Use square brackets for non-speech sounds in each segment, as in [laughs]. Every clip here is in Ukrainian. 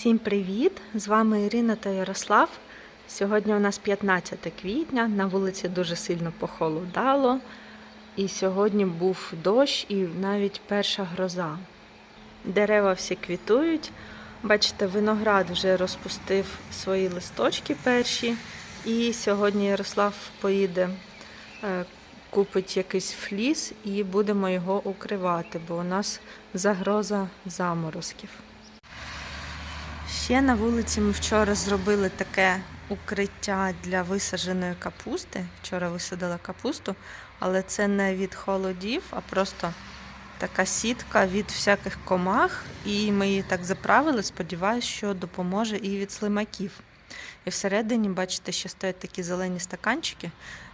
Всім привіт! З вами Ірина та Ярослав. Сьогодні у нас 15 квітня, на вулиці дуже сильно похолодало. І сьогодні був дощ і навіть перша гроза. Дерева всі квітують. Бачите, виноград вже розпустив свої листочки перші. І сьогодні Ярослав поїде, е, купить якийсь фліс і будемо його укривати, бо у нас загроза заморозків. Ще на вулиці ми вчора зробили таке укриття для висадженої капусти. Вчора висадила капусту, але це не від холодів, а просто така сітка від всяких комах. І ми її так заправили. Сподіваюсь, що допоможе і від слимаків. І всередині, бачите, ще стоять такі зелені стаканчики,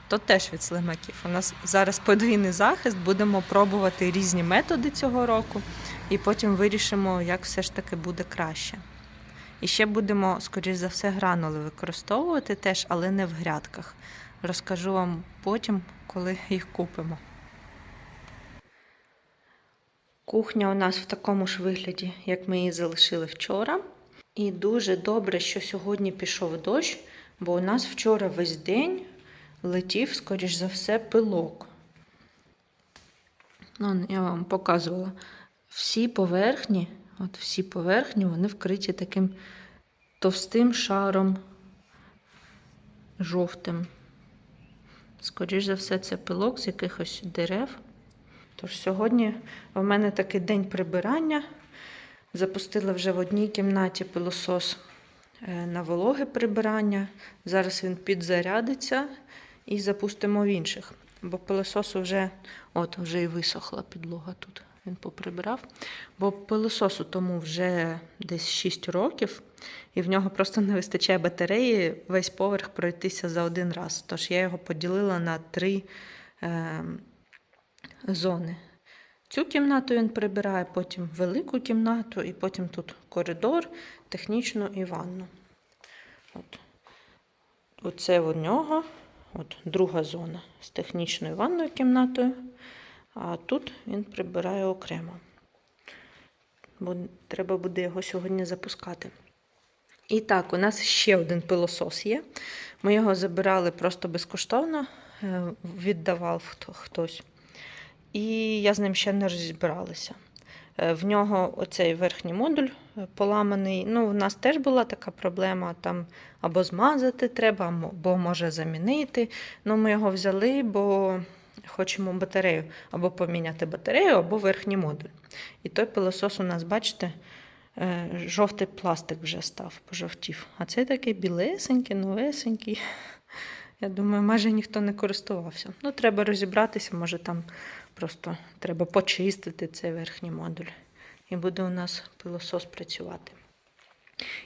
то теж від слимаків. У нас зараз подвійний захист, будемо пробувати різні методи цього року, і потім вирішимо, як все ж таки буде краще. І ще будемо, скоріш за все, гранули використовувати теж, але не в грядках. Розкажу вам потім, коли їх купимо. Кухня у нас в такому ж вигляді, як ми її залишили вчора. І дуже добре, що сьогодні пішов дощ, бо у нас вчора весь день летів, скоріш за все, пилок. Ну, я вам показувала. Всі поверхні, от всі поверхні, вони вкриті таким товстим шаром жовтим. Скоріш за все, це пилок з якихось дерев. Тож сьогодні в мене такий день прибирання. Запустила вже в одній кімнаті пилосос е, на вологе прибирання. Зараз він підзарядиться і запустимо в інших. Бо пилососу вже от вже і висохла підлога тут. Він поприбирав. Бо пилососу тому вже десь 6 років, і в нього просто не вистачає батареї весь поверх пройтися за один раз. Тож я його поділила на три е, зони. Цю кімнату він прибирає, потім велику кімнату, і потім тут коридор, технічну і ванну. От. Оце у нього от, друга зона з технічною ванною кімнатою. А тут він прибирає окремо. Бо треба буде його сьогодні запускати. І так, у нас ще один пилосос є. Ми його забирали просто безкоштовно, е, віддавав хтось. І я з ним ще не розібралася. Е, В нього оцей верхній модуль е, поламаний. Ну, у нас теж була така проблема, там або змазати треба, або може замінити. Ну, ми його взяли, бо хочемо батарею або поміняти батарею, або верхній модуль. І той пилосос у нас, бачите, е, жовтий пластик вже став, пожовтів. А цей такий білесенький, новесенький. Я думаю, майже ніхто не користувався. Ну, треба розібратися, може там просто треба почистити цей верхній модуль. І буде у нас пилосос працювати.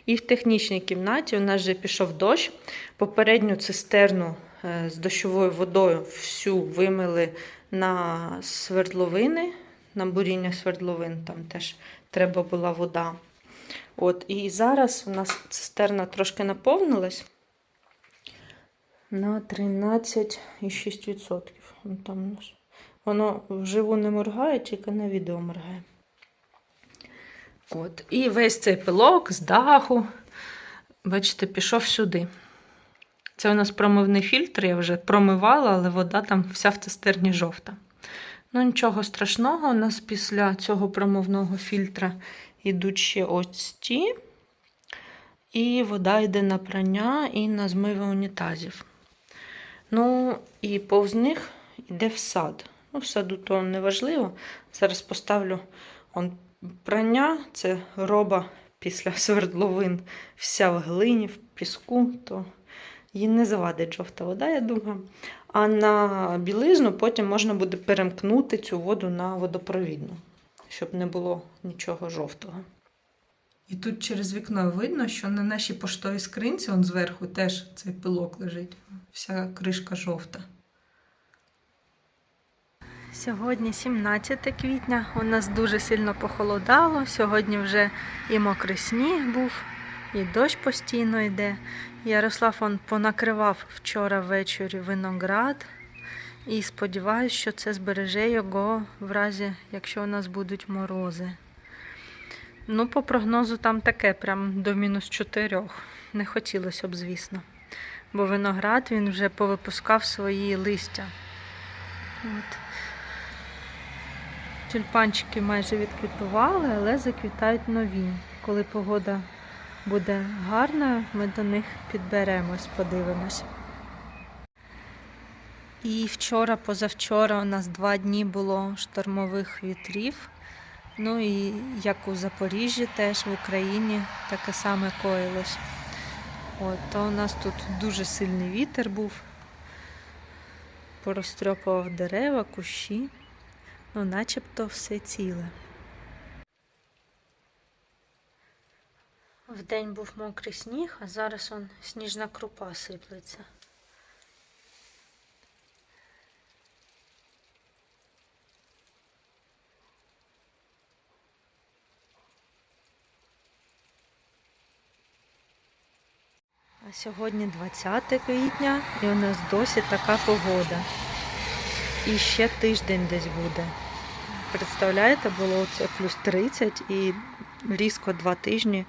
І в технічній кімнаті у нас вже пішов дощ. Попередню цистерну з дощовою водою всю вимили на свердловини, на буріння свердловин, там теж треба була вода. От, і зараз у нас цистерна трошки наповнилась на 13,6%. Там. Воно вживу не моргає, тільки на відео моргає. От. І весь цей пилок з даху, бачите, пішов сюди. Це у нас промивний фільтр, я вже промивала, але вода там вся в цистерні жовта. Ну, нічого страшного, у нас після цього промивного фільтра йдуть ще ось ці. І вода йде на прання і на змиви унітазів. Ну, і повз них йде в сад. Ну, в саду то не важливо. Зараз поставлю он, прання, це роба після [laughs] свердловин, вся в глині, в піску, то їй не завадить жовта вода, я думаю. А на білизну потім можна буде перемкнути цю воду на водопровідну, щоб не було нічого жовтого. І тут через вікно видно, що на нашій поштовій скринці он зверху теж цей пилок лежить. Вся кришка жовта. Сьогодні 17 квітня. У нас дуже сильно похолодало. Сьогодні вже і мокрий сніг був, і дощ постійно йде. Ярослав он понакривав вчора ввечері виноград. І сподіваюся, що це збереже його в разі, якщо у нас будуть морози. Ну, по прогнозу там таке, прям до мінус 4. Не хотілося б, звісно. Бо виноград він вже повипускав свої листя. От. Тюльпанчики майже відквітували, але заквітають нові. Коли погода буде гарна, ми до них підберемось, подивимось. І вчора, позавчора у нас два дні було штормових вітрів. Ну і як у Запоріжжі, теж в Україні таке саме коїлось. От, то у нас тут дуже сильний вітер був, порозтрьопував дерева, кущі, ну начебто все ціле. Вдень був мокрий сніг, а зараз он сніжна крупа сиплеться. А сьогодні 20 квітня і у нас досі така погода. І ще тиждень десь буде. Представляєте, було це плюс 30 і різко два тижні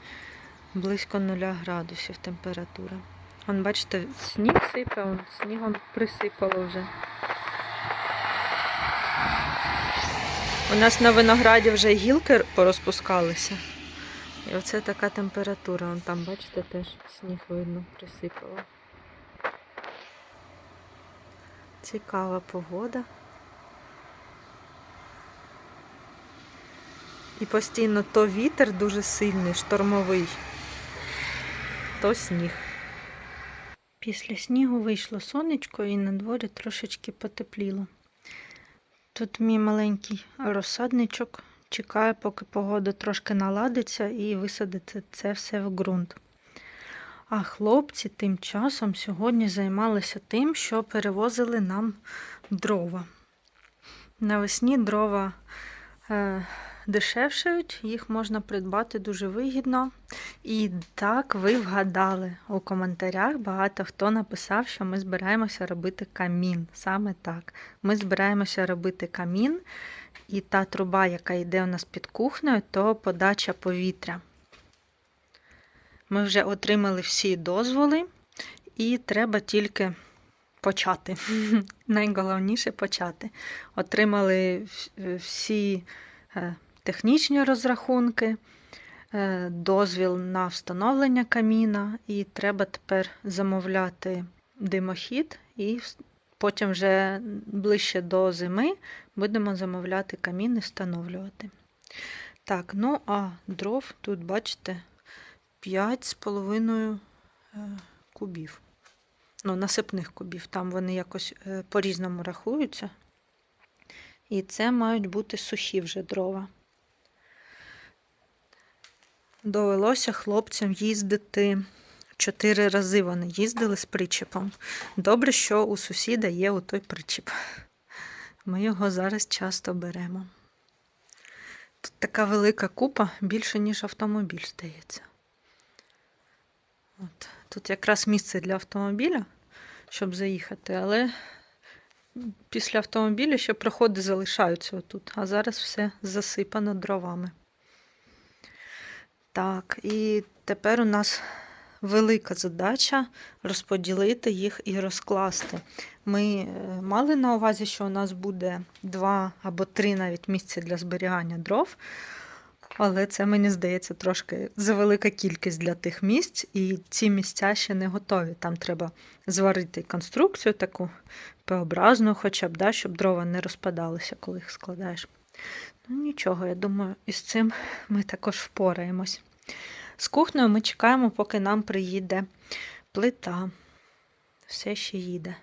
близько 0 градусів температура. Вон, бачите, сніг сипе, он, снігом присипало вже. У нас на винограді вже гілки порозпускалися. І оце така температура. Вон там, бачите, теж сніг видно, присипало. Цікава погода. І постійно то вітер дуже сильний, штормовий, то сніг. Після снігу вийшло сонечко і на дворі трошечки потепліло. Тут мій маленький розсадничок чекає, поки погода трошки наладиться і висадити це все в ґрунт. А хлопці тим часом сьогодні займалися тим, що перевозили нам дрова. Навесні дрова е, дешевшають, їх можна придбати дуже вигідно. І так ви вгадали у коментарях. Багато хто написав, що ми збираємося робити камін. Саме так. Ми збираємося робити камін, і та труба, яка йде у нас під кухнею, то подача повітря. Ми вже отримали всі дозволи, і треба тільки почати. [laughs] Найголовніше почати. Отримали всі е, технічні розрахунки, е, дозвіл на встановлення каміна, і треба тепер замовляти димохід, і потім вже ближче до зими будемо замовляти камін і встановлювати. Так, ну а дров тут, бачите, 5,5 е, кубів. Ну, насипних кубів. Там вони якось е, по-різному рахуються. І це мають бути сухі вже дрова. Довелося хлопцям їздити чотири рази. Вони їздили з причепом. Добре, що у сусіда є у той причіп. Ми його зараз часто беремо. Тут така велика купа, більше, ніж автомобіль, здається. От. Тут якраз місце для автомобіля, щоб заїхати, але після автомобіля ще проходи залишаються отут, а зараз все засипано дровами. Так, і тепер у нас велика задача розподілити їх і розкласти. Ми е, мали на увазі, що у нас буде два або три навіть місця для зберігання дров. Але це, мені здається, трошки завелика кількість для тих місць, і ці місця ще не готові. Там треба зварити конструкцію таку П-образну, хоча б, да, щоб дрова не розпадалися, коли їх складаєш. Ну, нічого, я думаю, із цим ми також впораємось. З кухнею ми чекаємо, поки нам приїде плита. Все ще їде.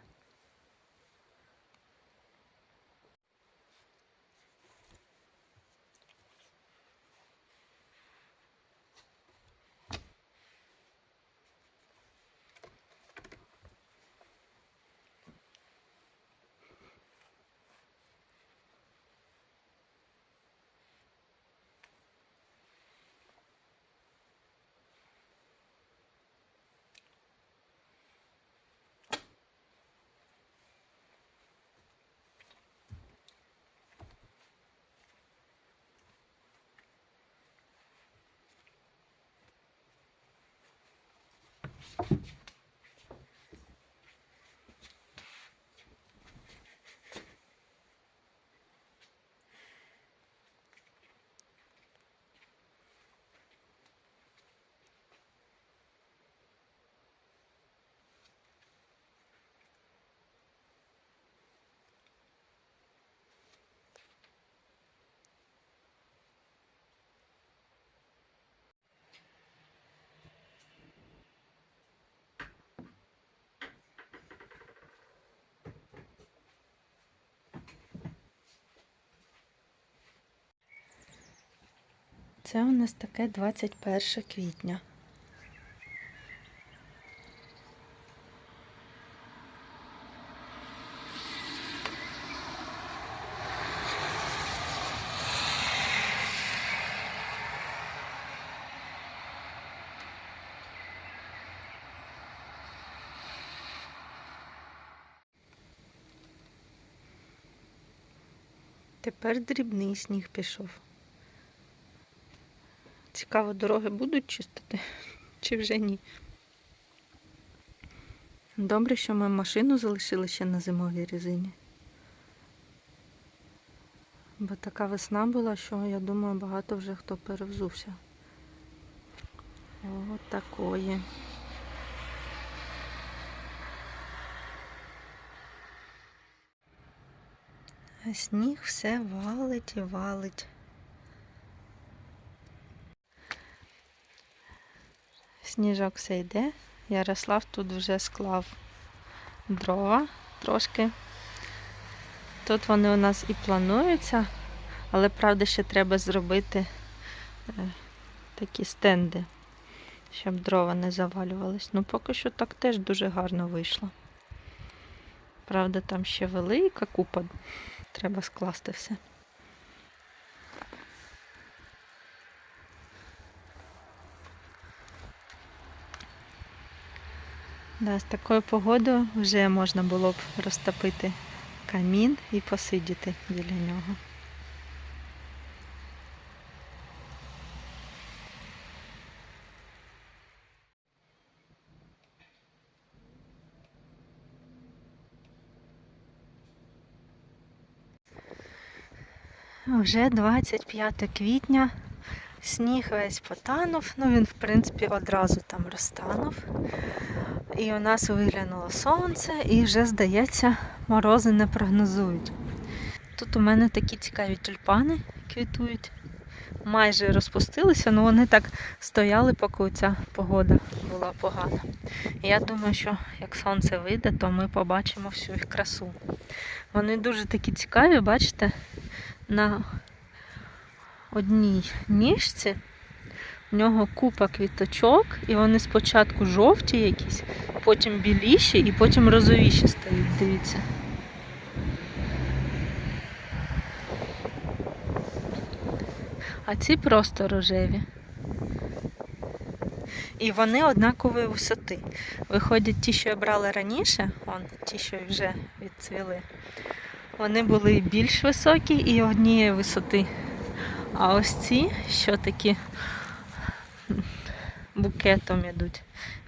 Це у нас таке 21 квітня. Тепер дрібний сніг пішов. Цікаво, дороги будуть чистити [laughs] чи вже ні. Добре, що ми машину залишили ще на зимовій резині. Бо така весна була, що я думаю, багато вже хто перевзувся. От такої. А сніг все валить і валить. Сніжок все йде. Ярослав тут вже склав дрова трошки. Тут вони у нас і плануються, але правда ще треба зробити е, такі стенди, щоб дрова не завалювались. Ну, поки що так теж дуже гарно вийшло. Правда, там ще велика купа, треба скласти все. Да, з такою погодою вже можна було б розтопити камін і посидіти біля нього. Вже 25 квітня. Сніг весь потанув, ну він, в принципі, одразу там розтанув. І у нас виглянуло сонце, і вже, здається, морози не прогнозують. Тут у мене такі цікаві тюльпани квітують. Майже розпустилися, але вони так стояли, поки ця погода була погана. Я думаю, що як сонце вийде, то ми побачимо всю їх красу. Вони дуже такі цікаві, бачите, на одній ніжці в нього купа квіточок, і вони спочатку жовті якісь, потім біліші і потім розовіші стають, дивіться. А ці просто рожеві. І вони однакової висоти. Виходять ті, що я брала раніше, он, ті, що вже відцвіли. Вони були більш високі і однієї висоти. А ось ці, що такі букетом йдуть,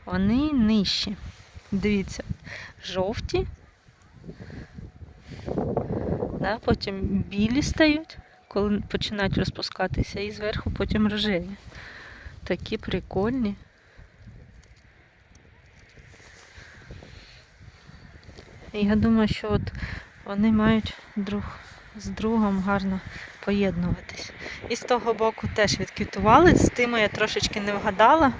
вони нижчі. Дивіться, жовті, да, потім білі стають, коли починають розпускатися, і зверху потім рожеві. Такі прикольні. Я думаю, що от вони мають друг з другом гарно поєднуватись. І з того боку теж відквітували. З тими я трошечки не вгадала.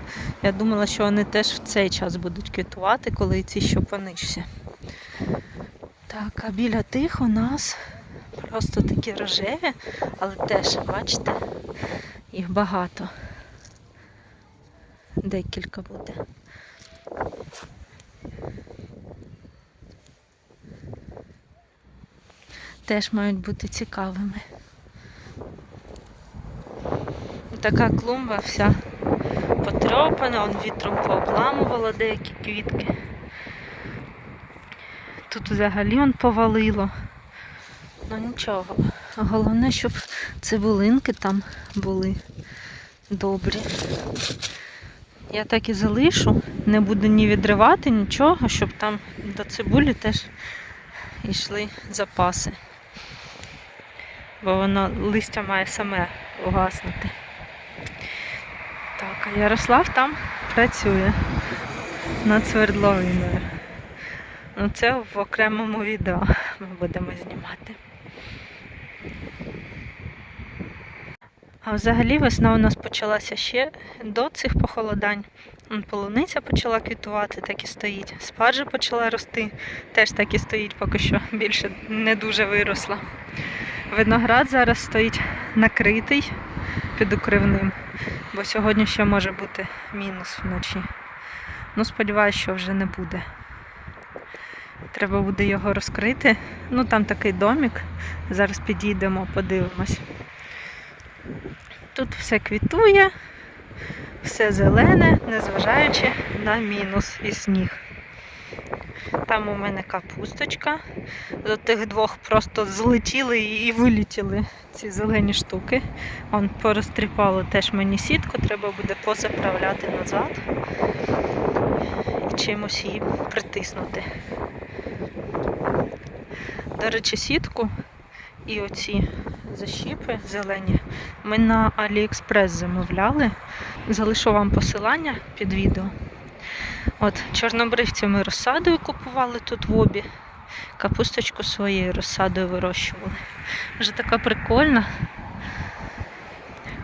Я думала, що вони теж в цей час будуть квітувати, коли ці що понижче. Так, а біля тих у нас просто такі рожеві, але теж, бачите, їх багато. Декілька буде. Теж мають бути цікавими. Така клумба вся потрьопана, он вітром пообламувала деякі квітки. Тут взагалі он повалило. Ну нічого. Головне, щоб цибулинки там були добрі. Я так і залишу, не буду ні відривати, нічого, щоб там до цибулі теж йшли запаси. Бо воно листя має саме угаснути. Так, а Ярослав там працює над свердловиною. Ну, це в окремому відео ми будемо знімати. А взагалі весна у нас почалася ще до цих похолодань. Полуниця почала квітувати, так і стоїть. Спаржа почала рости, теж так і стоїть, поки що більше не дуже виросла. Виноград зараз стоїть накритий під укривним, бо сьогодні ще може бути мінус вночі. Ну, сподіваюся, що вже не буде. Треба буде його розкрити. Ну, там такий домик. Зараз підійдемо, подивимось. Тут все квітує, все зелене, незважаючи на мінус і сніг. Там у мене капусточка. До тих двох просто злетіли і вилетіли ці зелені штуки. Он порозтріпало теж мені сітку, треба буде позаправляти назад і чимось її притиснути. До речі, сітку і оці защіпи зелені ми на AliExpress замовляли. Залишу вам посилання під відео. От, чорнобривці ми розсадою купували тут в обі. Капусточку своєю розсадою вирощували. Вже така прикольна.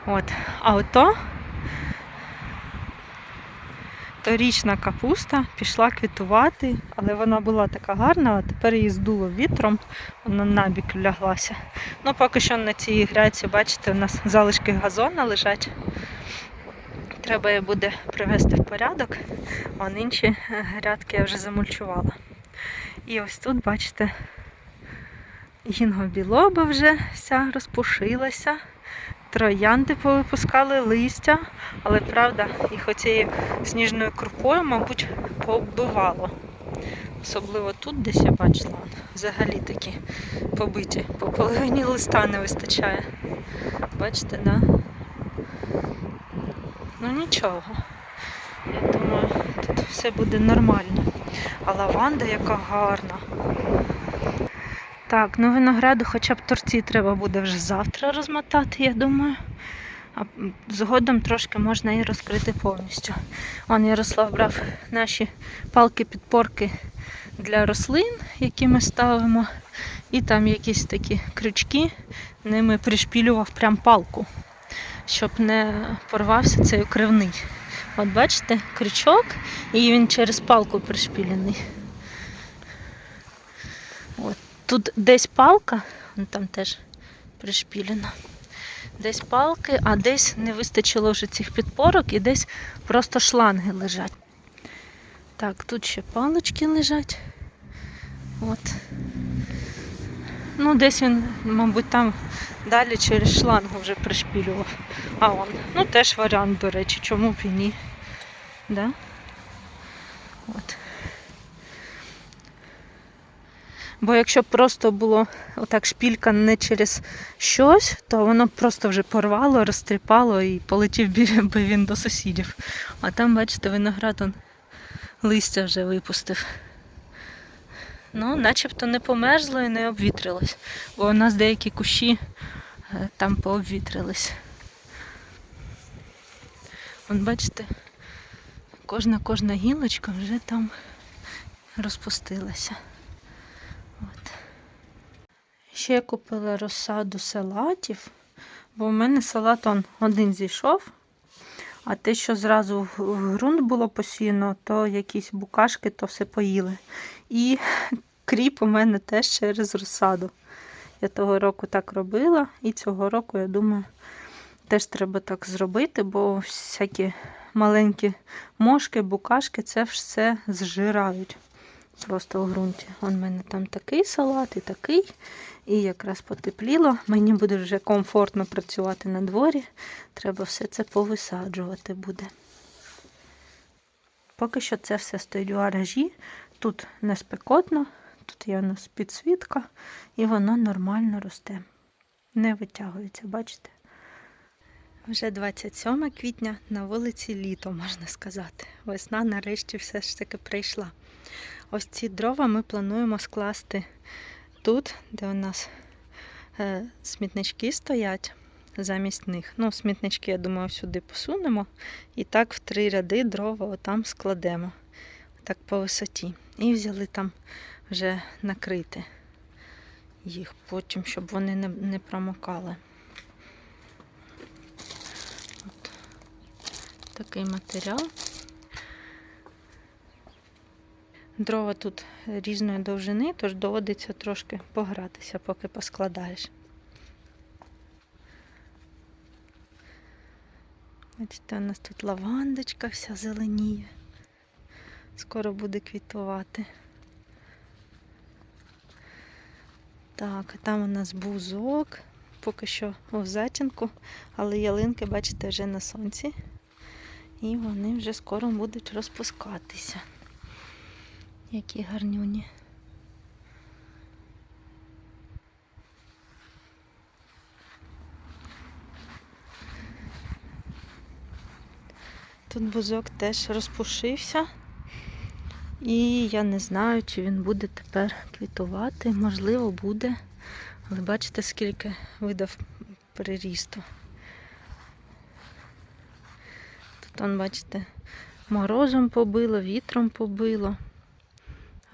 От. А ото торічна капуста пішла квітувати, але вона була така гарна, а тепер її здуло вітром, вона набік ляглася. Ну, поки що на цій гряці, бачите, у нас залишки газона лежать. Треба її буде привести в порядок, а інші е, грядки я вже замульчувала. І ось тут, бачите, гінгобілоба вже вся розпушилася. Троянди повипускали листя, але правда, їх оцією сніжною крупою, мабуть, пооббивало. Особливо тут десь я бачила, взагалі такі побиті. По половині листа не вистачає. Бачите, да? Ну нічого. Я думаю, тут все буде нормально. А лаванда яка гарна. Так, ну винограду хоча б торці треба буде вже завтра розмотати, я думаю. А згодом трошки можна і розкрити повністю. Он Ярослав брав наші палки-підпорки для рослин, які ми ставимо. І там якісь такі крючки, ними пришпілював прям палку, щоб не порвався цей укривний. От бачите, крючок, і він через палку пришпілений. Тут десь палка, вон там теж пришпілена. Десь палки, а десь не вистачило вже цих підпорок і десь просто шланги лежать. Так, тут ще палочки лежать. От. Ну, десь він, мабуть, там далі через шлангу вже пришпілював. А он. Ну, теж варіант, до речі, чому б і ні. Да? От. Бо якщо б просто було отак шпілька не через щось, то воно просто вже порвало, розтріпало і полетів би він до сусідів. А там, бачите, виноград он листя вже випустив. Ну, начебто не померзло і не обвітрилось, бо у нас деякі кущі е, там пообвітрились. Вон, бачите, кожна кожна гілочка вже там розпустилася. Ще купила розсаду салатів, бо в мене салат он один зійшов, а те, що зразу в ґрунт було посіяно, то якісь букашки то все поїли. І [laughs] кріп у мене теж через розсаду. Я того року так робила, і цього року, я думаю, теж треба так зробити, бо всякі маленькі мошки, букашки це все зжирають просто в ґрунті. В мене там такий салат і такий. І якраз потепліло. Мені буде вже комфортно працювати на дворі. Треба все це повисаджувати буде. Поки що це все стоїть у гаражі. Тут не спекотно, тут є у нас підсвітка, і воно нормально росте. Не витягується, бачите? Вже 27 квітня на вулиці літо, можна сказати. Весна нарешті все ж таки прийшла. Ось ці дрова ми плануємо скласти тут, де у нас е, смітнички стоять замість них. Ну, смітнички, я думаю, сюди посунемо. І так в три ряди дрова отам складемо. Так по висоті. І взяли там вже накрити їх потім, щоб вони не, промокали. От такий матеріал. Дрова тут різної довжини, тож доводиться трошки погратися, поки поскладаєш. Бачите, у нас тут лавандочка вся зеленіє. Скоро буде квітувати. Так, а там у нас бузок, поки що у затінку, але ялинки, бачите, вже на сонці. І вони вже скоро будуть розпускатися. Які гарнюні. Тут бузок теж розпушився. І я не знаю, чи він буде тепер квітувати. Можливо, буде. Але бачите, скільки видав перерісту. Тут, бачите, морозом побило, вітром побило.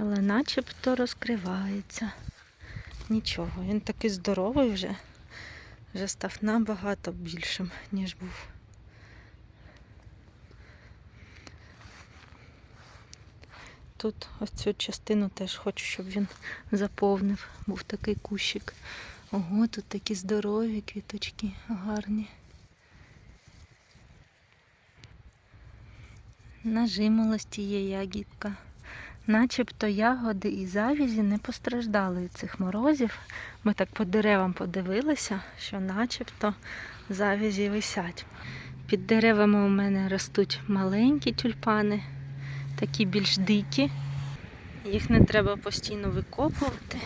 Але начебто розкривається. Нічого, він такий здоровий вже. Вже став набагато більшим, ніж був. Тут ось цю частину теж хочу, щоб він заповнив. Був такий кущик. Ого, тут такі здорові квіточки, гарні. Нажимолості є ягідка. Начебто ягоди і завізі не постраждали від цих морозів. Ми так по деревам подивилися, що начебто завізі висять. Під деревами у мене ростуть маленькі тюльпани, такі більш дикі. Їх не треба постійно викопувати.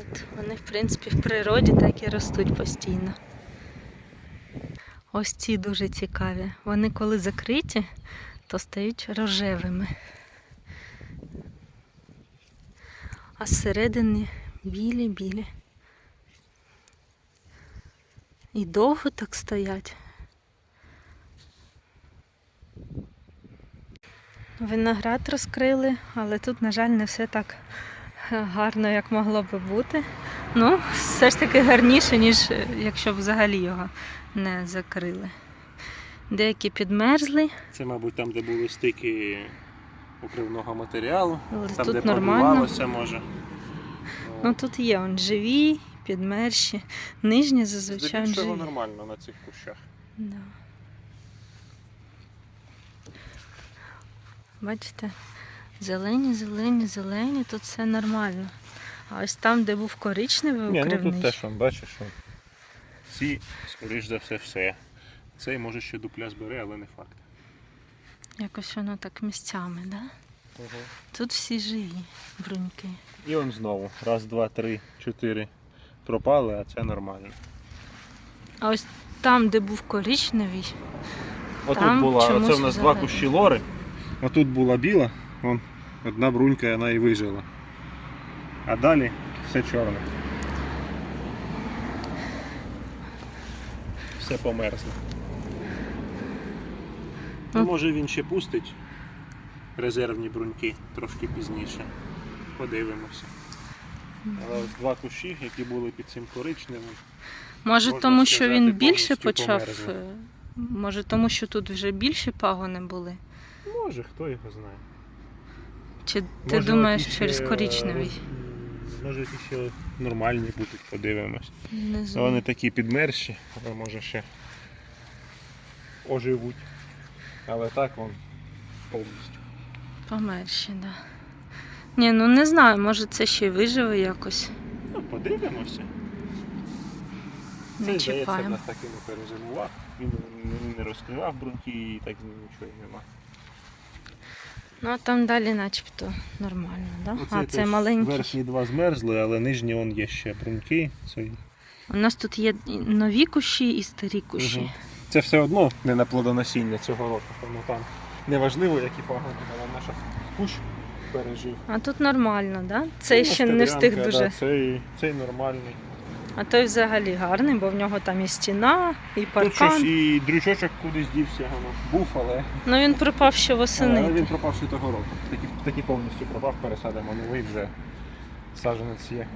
От вони, в принципі, в природі так і ростуть постійно. Ось ці дуже цікаві. Вони коли закриті, то стають рожевими. А зсередини білі-білі. І довго так стоять. Виноград розкрили, але тут, на жаль, не все так е, гарно, як могло би бути. Ну, все ж таки гарніше, ніж е, якщо б взагалі його не закрили. Деякі підмерзли, Це, мабуть, там, де були стики укривного матеріалу, але там, тут де нормально. пробивалося, може. Ну тут є он живі, підмерші, нижні зазвичай Здебільшого живі. нормально на цих кущах. Да. Бачите, зелені, зелені, зелені, тут все нормально. А ось там, де був коричневий Ні, ну тут теж он, бачиш, що ці, скоріш за все, все. Цей може ще дупля збере, але не факт. Якось воно так місцями, да? Тут всі живі бруньки. І он знову. Раз, два, три, чотири пропали, а це нормально. А ось там, де був коричневий, Отут Там була, оце в нас два кущі лори. Отут була біла, вон, одна брунька вона і вижила. А далі все чорне. Все померзло. Ну, може він ще пустить резервні бруньки трошки пізніше. Подивимося. Але ось два кущі, які були під цим коричневим. може Можна тому, що сказати, він більше повністю почав. померзли. е, Може тому, що тут вже більші пагони були. Може, хто його знає. Чи ти Може, думаєш якісь через ще, коричневий? Може якісь ще нормальні будуть, подивимось. Не знаю. Вони такі підмерші, але може ще оживуть. Але так вон повністю. Померші, так. Да. Ні, ну не знаю, може це ще й виживе якось. Ну, подивимося. Не Цей, здається, в чіпаємо. нас так і не перезимував. Він не- не розкривав бруньки і так з ним нічого й нема. Ну а там далі начебто нормально, да? А це маленький. Верхні два змерзли, але нижні он є ще бруньки. Цей У нас тут є і нові кущі і старі кущі. Мгм. Це все одно не на плодоносіння цього року, тому там неважливо, які погоди, але наша кущ пережив. А тут нормально, да? Цей Ну, ще не встиг дуже. Да, цей, цей нормальний. А той взагалі гарний, бо в нього там і стіна, і Тут щось і дрючочок кудись дівся, воно був, але, Ну він пропав ще але восени. він пропав ще того року. Такий, такий повністю пропав, пересадимо новий вже саджанець є.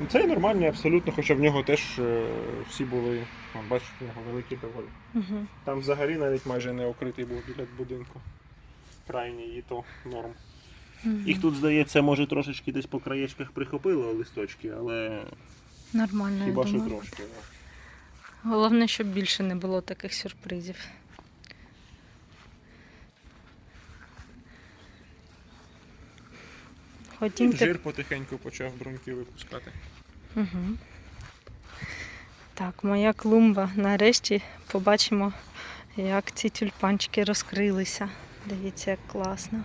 Ну, Цей нормальний абсолютно, хоча в нього теж е, всі були, бачиш, в нього великі доволі. Угу. Там взагалі навіть майже не окритий був біля будинку. Крайній і то норм. Їх тут, здається, може трошечки десь по краєчках прихопило листочки, але Нормально, хіба я що трошки. да. Головне, щоб більше не було таких сюрпризів. І Хотімте. жир потихеньку почав бруньки випускати. Угу. Так, моя клумба. Нарешті побачимо, як ці тюльпанчики розкрилися. Дивіться, як класно.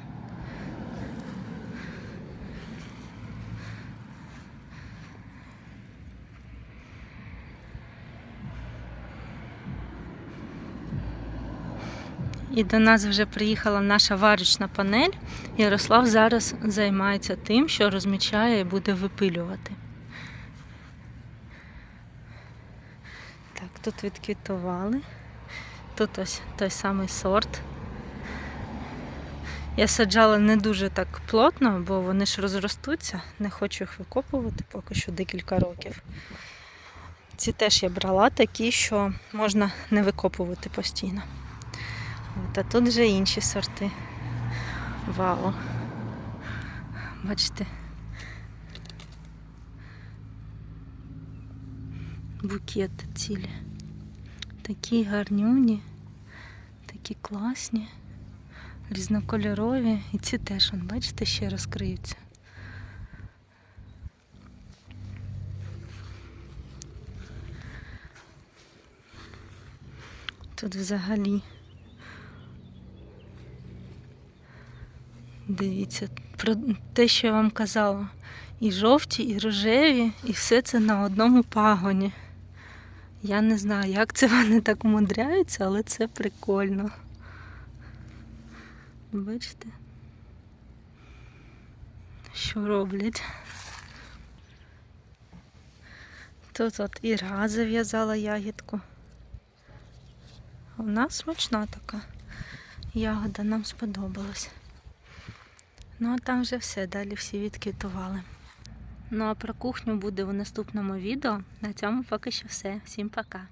І до нас вже приїхала наша варочна панель. Ярослав зараз займається тим, що розмічає і буде випилювати. Так, тут відквітували. Тут ось той самий сорт. Я саджала не дуже так плотно, бо вони ж розростуться. Не хочу їх викопувати поки що декілька років. Ці теж я брала такі, що можна не викопувати постійно. От, а тут вже інші сорти. Вау. Бачите. Букети цілі. Такі гарнюні, такі класні, різнокольорові. І ці теж, он, бачите, ще розкриються. Тут взагалі. Дивіться, про те, що я вам казала. І жовті, і рожеві, і все це на одному пагоні. Я не знаю, як це [laughs] вони так умудряються, але це прикольно. Бачите? Що роблять? Тут от Іра зав'язала ягідку. Вона смачна така. Ягода нам сподобалась. Ну, а там вже все, далі всі відквітували. Ну а про кухню буде в наступному відео. На цьому поки що все. Всім пока.